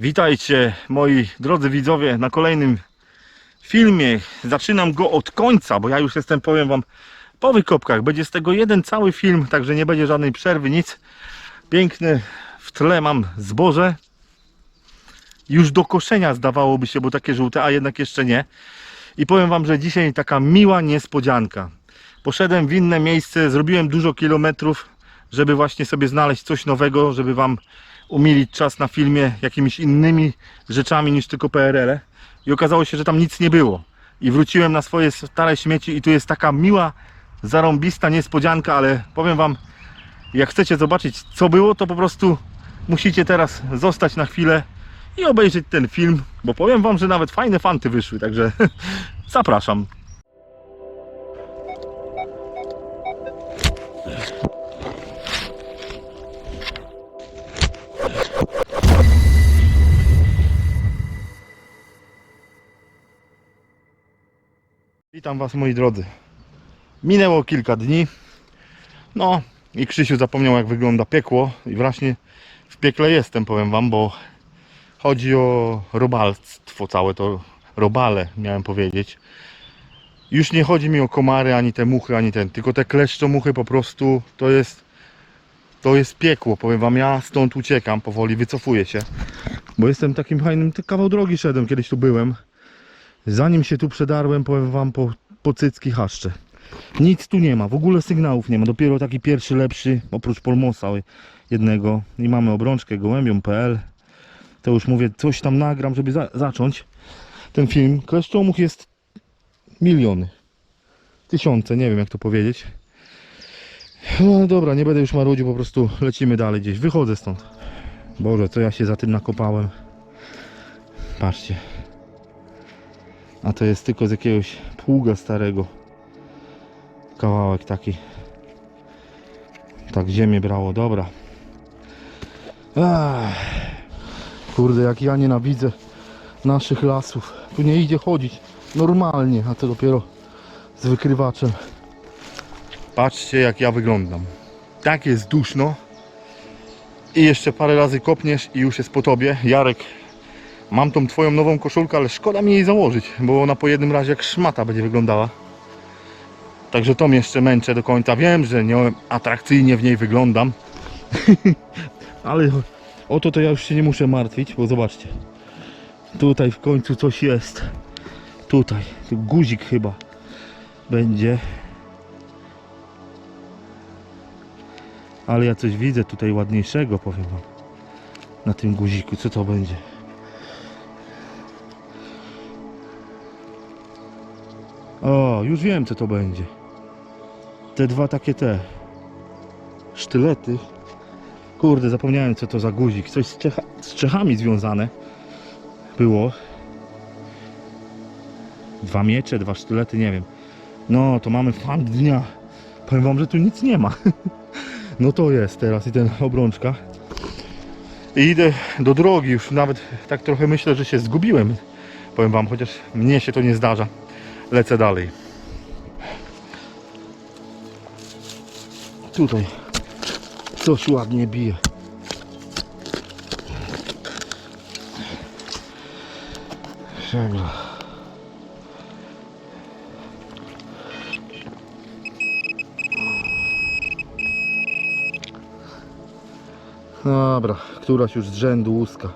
Witajcie moi drodzy widzowie na kolejnym filmie. Zaczynam go od końca, bo ja już jestem, powiem wam, po wykopkach. Będzie z tego jeden cały film, także nie będzie żadnej przerwy, nic. Piękny w tle mam zboże. Już do koszenia zdawałoby się, bo takie żółte, a jednak jeszcze nie. I powiem wam, że dzisiaj taka miła niespodzianka. Poszedłem w inne miejsce, zrobiłem dużo kilometrów, żeby właśnie sobie znaleźć coś nowego, żeby wam umilić czas na filmie jakimiś innymi rzeczami niż tylko PRL. -e. I okazało się, że tam nic nie było. I wróciłem na swoje stare śmieci i tu jest taka miła, zarąbista niespodzianka, ale powiem wam, jak chcecie zobaczyć co było, to po prostu musicie teraz zostać na chwilę i obejrzeć ten film, bo powiem wam, że nawet fajne fanty wyszły, także zapraszam. Witam Was moi drodzy. Minęło kilka dni. No i Krzysiu zapomniał jak wygląda piekło i właśnie w piekle jestem powiem Wam, bo chodzi o robalstwo całe to robale miałem powiedzieć. Już nie chodzi mi o komary, ani te muchy, ani ten, tylko te kleszczomuchy po prostu to jest to jest piekło, powiem Wam, ja stąd uciekam powoli, wycofuję się, bo jestem takim fajnym, kawał drogi szedłem, kiedyś tu byłem, Zanim się tu przedarłem, powiem wam po, po cycki haszcze. Nic tu nie ma, w ogóle sygnałów nie ma. Dopiero taki pierwszy lepszy, oprócz Polmosa jednego. I mamy obrączkę gołębią.pl. To już mówię, coś tam nagram, żeby za zacząć ten film. Kleszczomuch jest miliony. Tysiące, nie wiem jak to powiedzieć. No dobra, nie będę już marudził, po prostu lecimy dalej gdzieś. Wychodzę stąd. Boże, co ja się za tym nakopałem. Patrzcie. A to jest tylko z jakiegoś pługa starego. Kawałek taki. Tak ziemię brało, dobra. Ach, kurde, jak ja nienawidzę naszych lasów. Tu nie idzie chodzić normalnie, a to dopiero z wykrywaczem. Patrzcie jak ja wyglądam. Tak jest duszno. I jeszcze parę razy kopniesz i już jest po tobie. Jarek Mam tą twoją nową koszulkę, ale szkoda mi jej założyć, bo ona po jednym razie jak szmata będzie wyglądała. Także to mnie jeszcze męczę do końca. Wiem, że nie atrakcyjnie w niej wyglądam. ale o to to ja już się nie muszę martwić, bo zobaczcie. Tutaj w końcu coś jest. Tutaj, tu guzik chyba będzie. Ale ja coś widzę tutaj ładniejszego, powiem wam. Na tym guziku, co to będzie? O, już wiem co to będzie. Te dwa takie te sztylety. Kurde, zapomniałem co to za guzik. Coś z, z Czechami związane było. Dwa miecze, dwa sztylety, nie wiem. No, to mamy fan dnia. Powiem wam, że tu nic nie ma. No to jest teraz i ten obrączka. I idę do drogi już nawet tak trochę myślę, że się zgubiłem. Powiem wam, chociaż mnie się to nie zdarza lecę dalej. Tutaj coś ładnie bije. Żegla. Dobra, któraś już z rzędu łuska.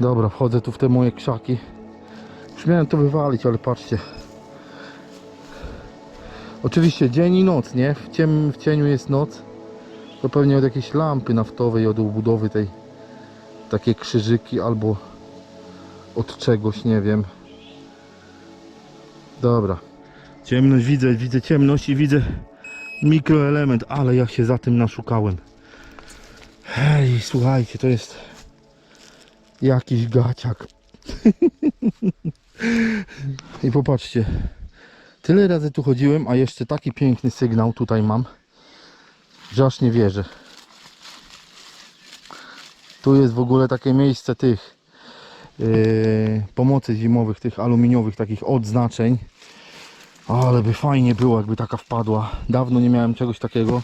Dobra, wchodzę tu w te moje krzaki. Już miałem to wywalić, ale patrzcie. Oczywiście dzień i noc, nie? W, ciem, w cieniu jest noc. To pewnie od jakiejś lampy naftowej, od obudowy tej. Takie krzyżyki albo od czegoś, nie wiem. Dobra. Ciemność widzę, widzę ciemność i widzę mikroelement, ale ja się za tym naszukałem. Hej, słuchajcie, to jest jakiś gaciak. I popatrzcie, tyle razy tu chodziłem, a jeszcze taki piękny sygnał tutaj mam, że aż nie wierzę. Tu jest w ogóle takie miejsce tych yy, pomocy zimowych, tych aluminiowych takich odznaczeń. Ale by fajnie było, jakby taka wpadła. Dawno nie miałem czegoś takiego.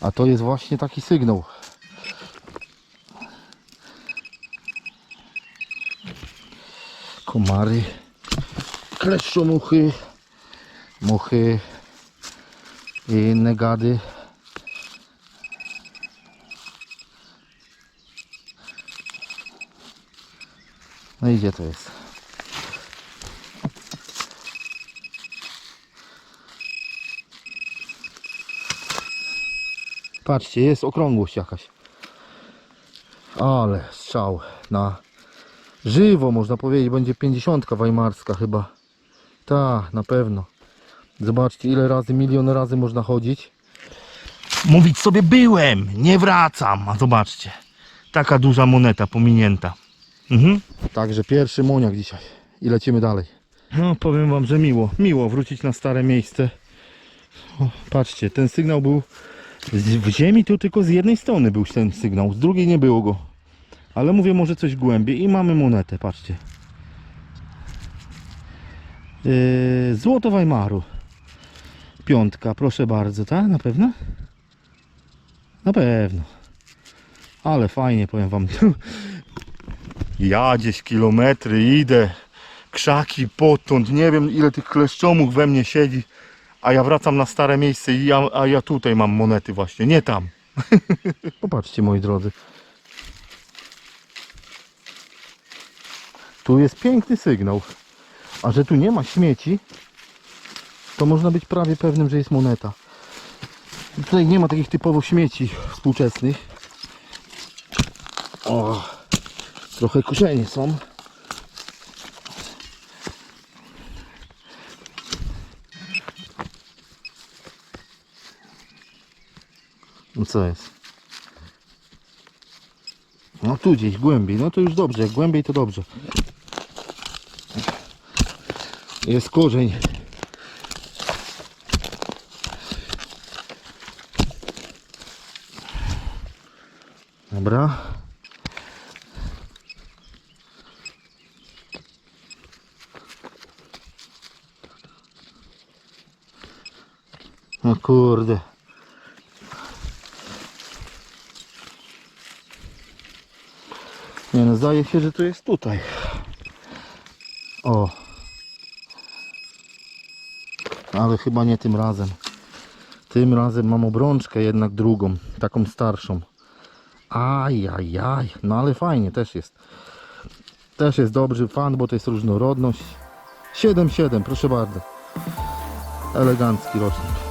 A to jest właśnie taki sygnał. Komary, kleszczomuchy, muchy i inne gady. No i gdzie to jest? Patrzcie, jest okrągłość jakaś. Ale strzał na żywo, można powiedzieć, będzie 50 weimarska chyba. Ta, na pewno. Zobaczcie, ile razy, milion razy można chodzić. Mówić sobie byłem, nie wracam. A zobaczcie, taka duża moneta pominięta. Mhm. Także pierwszy moniak dzisiaj i lecimy dalej. No, powiem wam, że miło, miło wrócić na stare miejsce. O, patrzcie, ten sygnał był w ziemi, tu tylko z jednej strony był ten sygnał, z drugiej nie było go. Ale mówię, może coś głębiej i mamy monetę, patrzcie. Yy, złoto Weimaru. Piątka, proszę bardzo, tak? Na pewno? Na pewno. Ale fajnie, powiem wam. Ja gdzieś kilometry idę, krzaki potąd, nie wiem ile tych kleszczomów we mnie siedzi, a ja wracam na stare miejsce i ja, a ja tutaj mam monety właśnie, nie tam. Popatrzcie moi drodzy. Tu jest piękny sygnał, a że tu nie ma śmieci, to można być prawie pewnym, że jest moneta. Tutaj nie ma takich typowo śmieci współczesnych. O. Trochę korzenie są. No co jest? No tu gdzieś głębiej, no to już dobrze, jak głębiej to dobrze. Jest korzeń. Dobra. No kurde. Nie no, zdaje się, że to jest tutaj. O. Ale chyba nie tym razem. Tym razem mam obrączkę jednak drugą, taką starszą. Ajajaj, no ale fajnie też jest. Też jest dobry fan, bo to jest różnorodność. 7-7, proszę bardzo. Elegancki rocznik.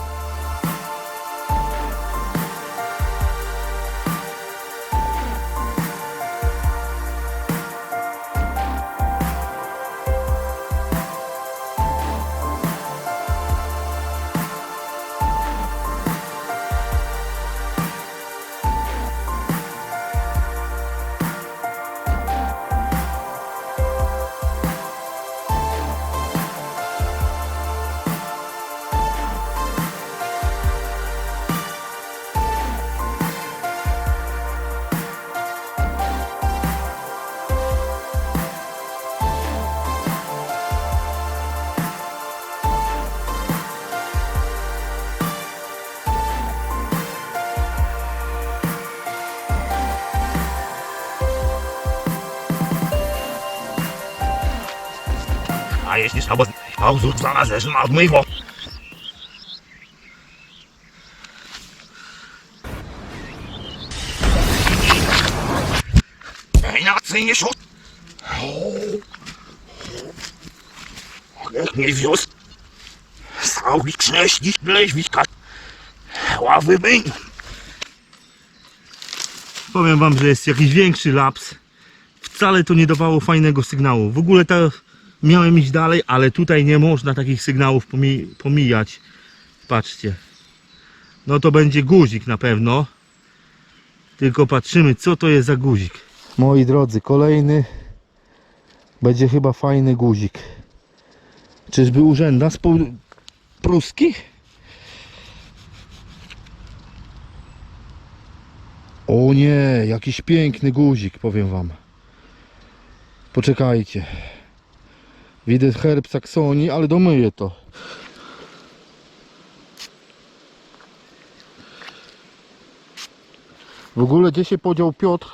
Szabo pauzur zależy od mojego. Inaczej szut. Jak nie wiózł. Stawi krześnik bleźwika. Ławy byń. Powiem wam, że jest jakiś większy laps. Wcale to nie dawało fajnego sygnału. W ogóle to miałem iść dalej, ale tutaj nie można takich sygnałów pomi pomijać. Patrzcie. No to będzie guzik na pewno. Tylko patrzymy, co to jest za guzik. Moi drodzy, kolejny będzie chyba fajny guzik. Czyżby urzęda z pruskich? O nie, jakiś piękny guzik, powiem wam. Poczekajcie. Widzę herb Saksonii, ale domyję to. W ogóle gdzie się podział Piotr?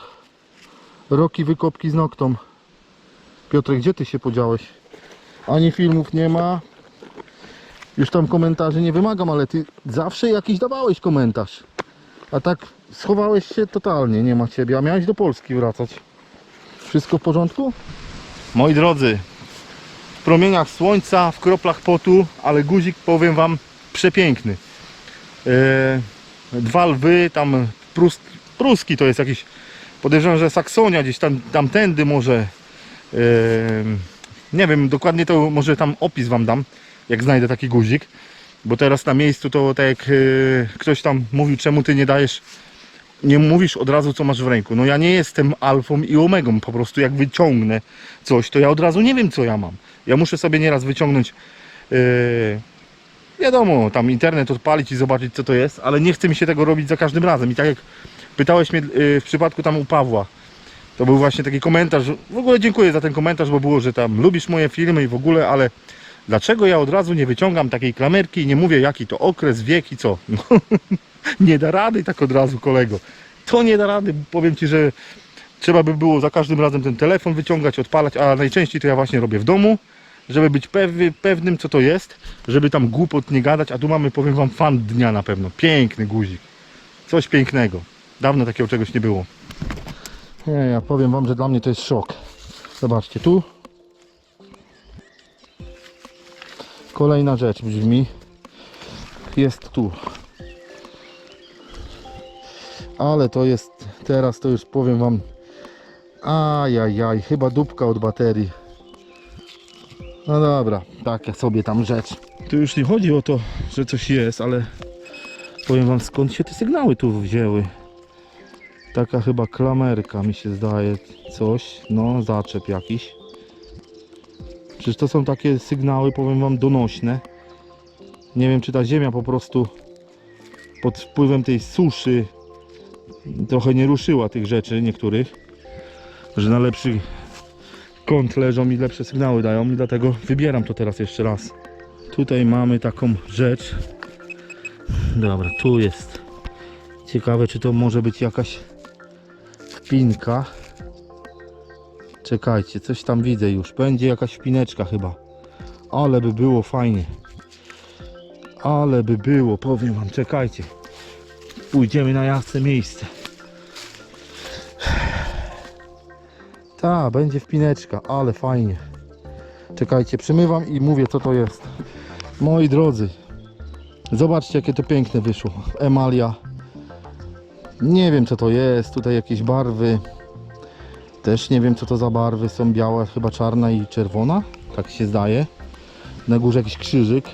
Roki wykopki z noktą. Piotrek, gdzie ty się podziałeś? Ani filmów nie ma. Już tam komentarzy nie wymagam, ale ty zawsze jakiś dawałeś komentarz. A tak schowałeś się totalnie, nie ma ciebie. A miałeś do Polski wracać. Wszystko w porządku? Moi drodzy, promieniach słońca, w kroplach potu, ale guzik powiem wam przepiękny. E, dwa lwy, tam prus, pruski to jest jakiś, podejrzewam, że Saksonia gdzieś tam, tamtędy może. E, nie wiem, dokładnie to może tam opis wam dam, jak znajdę taki guzik. Bo teraz na miejscu to tak jak e, ktoś tam mówił, czemu ty nie dajesz, nie mówisz od razu co masz w ręku. No ja nie jestem alfą i omegą, po prostu jak wyciągnę coś, to ja od razu nie wiem co ja mam. Ja muszę sobie nieraz wyciągnąć e, wiadomo, tam internet odpalić i zobaczyć co to jest, ale nie chce mi się tego robić za każdym razem. I tak jak pytałeś mnie y, w przypadku tam u Pawła, to był właśnie taki komentarz. W ogóle dziękuję za ten komentarz, bo było, że tam lubisz moje filmy i w ogóle, ale dlaczego ja od razu nie wyciągam takiej klamerki i nie mówię jaki to okres, wiek i co? No, nie da rady tak od razu kolego. To nie da rady, powiem Ci, że trzeba by było za każdym razem ten telefon wyciągać, odpalać, a najczęściej to ja właśnie robię w domu, żeby być pewny, pewnym co to jest, żeby tam głupot nie gadać, a tu mamy, powiem Wam, fan dnia na pewno. Piękny guzik. Coś pięknego. Dawno takiego czegoś nie było. Nie, ja powiem Wam, że dla mnie to jest szok. Zobaczcie, tu kolejna rzecz brzmi jest tu ale to jest teraz to już powiem wam ajajaj, chyba dupka od baterii. No dobra, taka sobie tam rzecz. Tu już nie chodzi o to, że coś jest, ale powiem wam skąd się te sygnały tu wzięły. Taka chyba klamerka mi się zdaje coś, no zaczep jakiś. Przecież to są takie sygnały, powiem wam, donośne. Nie wiem, czy ta ziemia po prostu pod wpływem tej suszy trochę nie ruszyła tych rzeczy niektórych, że na lepszy kąt leżą i lepsze sygnały dają i dlatego wybieram to teraz jeszcze raz. Tutaj mamy taką rzecz. Dobra, tu jest. Ciekawe, czy to może być jakaś wpinka. Czekajcie, coś tam widzę już. Będzie jakaś wpineczka chyba. Ale by było fajnie. Ale by było, powiem wam, czekajcie. Pójdziemy na jasne miejsce. Ta, będzie wpineczka, ale fajnie. Czekajcie, przymywam i mówię co to jest. Moi drodzy, zobaczcie jakie to piękne wyszło. Emalia. Nie wiem co to jest, tutaj jakieś barwy. Też nie wiem co to za barwy są białe, chyba czarna i czerwona, tak się zdaje. Na górze jakiś krzyżyk.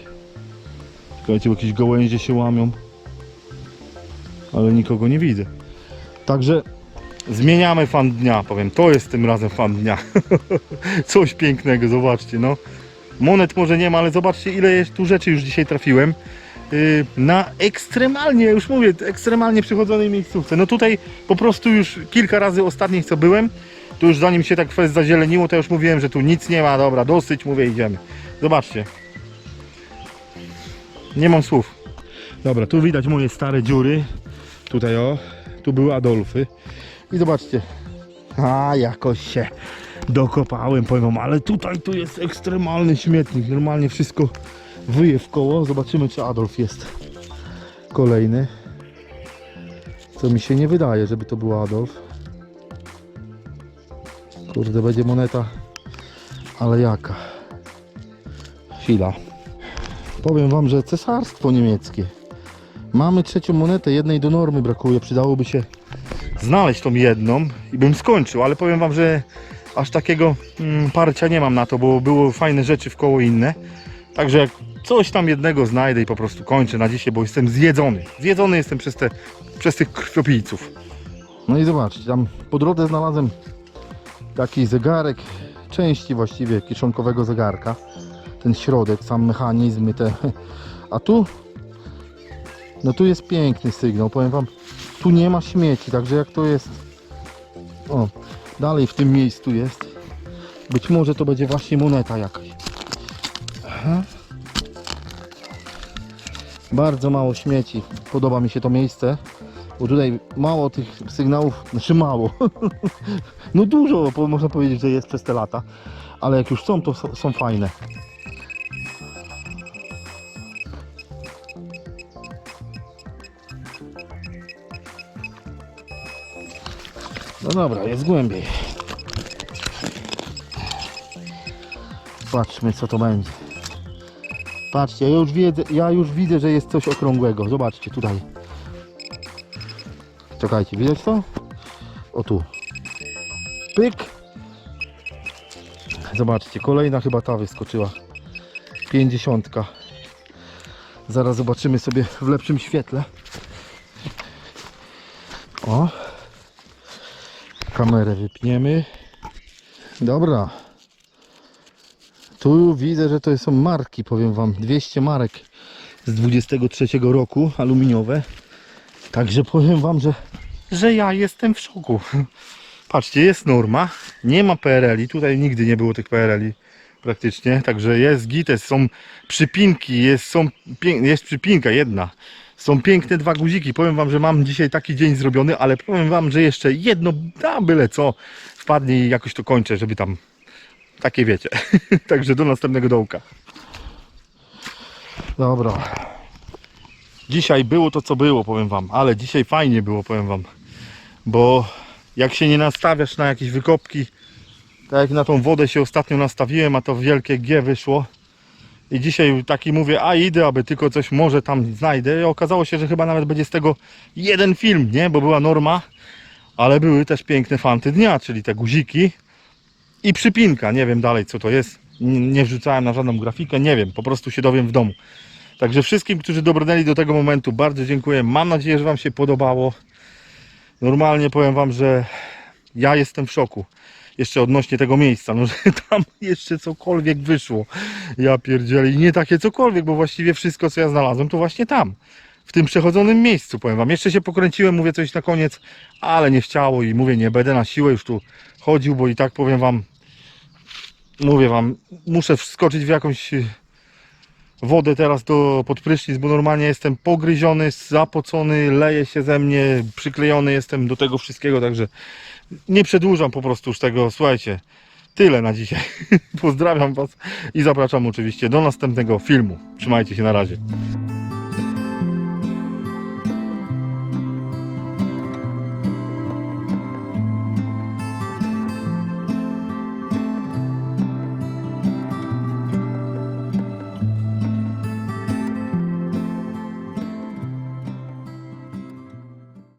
Czekajcie, bo jakieś gałęzie się łamią. Ale nikogo nie widzę. Także zmieniamy fan dnia, powiem. To jest tym razem fan dnia. Coś pięknego, zobaczcie, no. Monet może nie ma, ale zobaczcie ile jest tu rzeczy już dzisiaj trafiłem. Yy, na ekstremalnie, już mówię, ekstremalnie przychodzonej miejscówce. No tutaj po prostu już kilka razy ostatnich co byłem, to już zanim się tak kwest zazieleniło, to już mówiłem, że tu nic nie ma, dobra, dosyć, mówię, idziemy. Zobaczcie. Nie mam słów. Dobra, tu widać moje stare dziury. Tutaj o, tu były Adolfy. I zobaczcie. A, jakoś się dokopałem, powiem wam, ale tutaj tu jest ekstremalny śmietnik. Normalnie wszystko wyje w koło. Zobaczymy, czy Adolf jest kolejny. Co mi się nie wydaje, żeby to był Adolf. Kurde, będzie moneta. Ale jaka? Chwila. Powiem wam, że cesarstwo niemieckie. Mamy trzecią monetę, jednej do normy brakuje. Przydałoby się znaleźć tą jedną i bym skończył, ale powiem wam, że aż takiego mm, parcia nie mam na to, bo było fajne rzeczy w koło inne. Także jak coś tam jednego znajdę i po prostu kończę na dzisiaj, bo jestem zjedzony. Zjedzony jestem przez, te, przez tych krwiopijców. No i zobaczcie, tam po drodze znalazłem taki zegarek, części właściwie kieszonkowego zegarka. Ten środek, sam mechanizmy te. A tu, no tu jest piękny sygnał, powiem wam, tu nie ma śmieci, także jak to jest, o, dalej w tym miejscu jest, być może to będzie właśnie moneta jakaś. Aha. Bardzo mało śmieci, podoba mi się to miejsce, Bo tutaj mało tych sygnałów, znaczy mało. No dużo, można powiedzieć, że jest przez te lata. Ale jak już są, to są fajne. No dobra, jest głębiej. Patrzmy co to będzie. Patrzcie, ja już wiedzę, ja już widzę, że jest coś okrągłego. Zobaczcie tutaj. Czekajcie, widać to? O tu. Pyk. Zobaczcie, kolejna chyba ta wyskoczyła. Pięćdziesiątka. Zaraz zobaczymy sobie w lepszym świetle. O. Kamerę wypniemy. Dobra. Tu widzę, że to są marki, powiem Wam. 200 marek z 23 roku, aluminiowe. Także powiem Wam, że, że ja jestem w szoku. Patrzcie, jest norma, nie ma PRL-i, tutaj nigdy nie było tych PRL-i praktycznie, także jest gites, są przypinki, jest, są, jest przypinka jedna. Są piękne dwa guziki. Powiem Wam, że mam dzisiaj taki dzień zrobiony, ale powiem Wam, że jeszcze jedno, da byle co, wpadnie i jakoś to kończę, żeby tam takie wiecie. Także do następnego dołka. Dobra. Dzisiaj było to, co było, powiem wam. Ale dzisiaj fajnie było, powiem wam. Bo jak się nie nastawiasz na jakieś wykopki, tak jak na tą wodę się ostatnio nastawiłem, a to wielkie G wyszło. I dzisiaj taki mówię, a idę, aby tylko coś może tam znajdę. I okazało się, że chyba nawet będzie z tego jeden film, nie? Bo była norma, ale były też piękne fanty dnia, czyli te guziki i przypinka. Nie wiem dalej co to jest. Nie wrzucałem na żadną grafikę, nie wiem, po prostu się dowiem w domu. Także wszystkim, którzy dobrnęli do tego momentu, bardzo dziękuję. Mam nadzieję, że Wam się podobało. Normalnie powiem Wam, że ja jestem w szoku. Jeszcze odnośnie tego miejsca, no że tam jeszcze cokolwiek wyszło. Ja pierdzielę i nie takie cokolwiek, bo właściwie wszystko co ja znalazłem to właśnie tam. W tym przechodzonym miejscu, powiem Wam. Jeszcze się pokręciłem, mówię coś na koniec, ale nie chciało i mówię, nie będę na siłę już tu chodził, bo i tak powiem Wam, mówię Wam, muszę wskoczyć w jakąś wodę teraz do pod prysznic, bo normalnie jestem pogryziony, zapocony, leje się ze mnie, przyklejony jestem do tego wszystkiego, także nie przedłużam po prostu już tego, słuchajcie, tyle na dzisiaj. Pozdrawiam Was i zapraszam oczywiście do następnego filmu. Trzymajcie się na razie.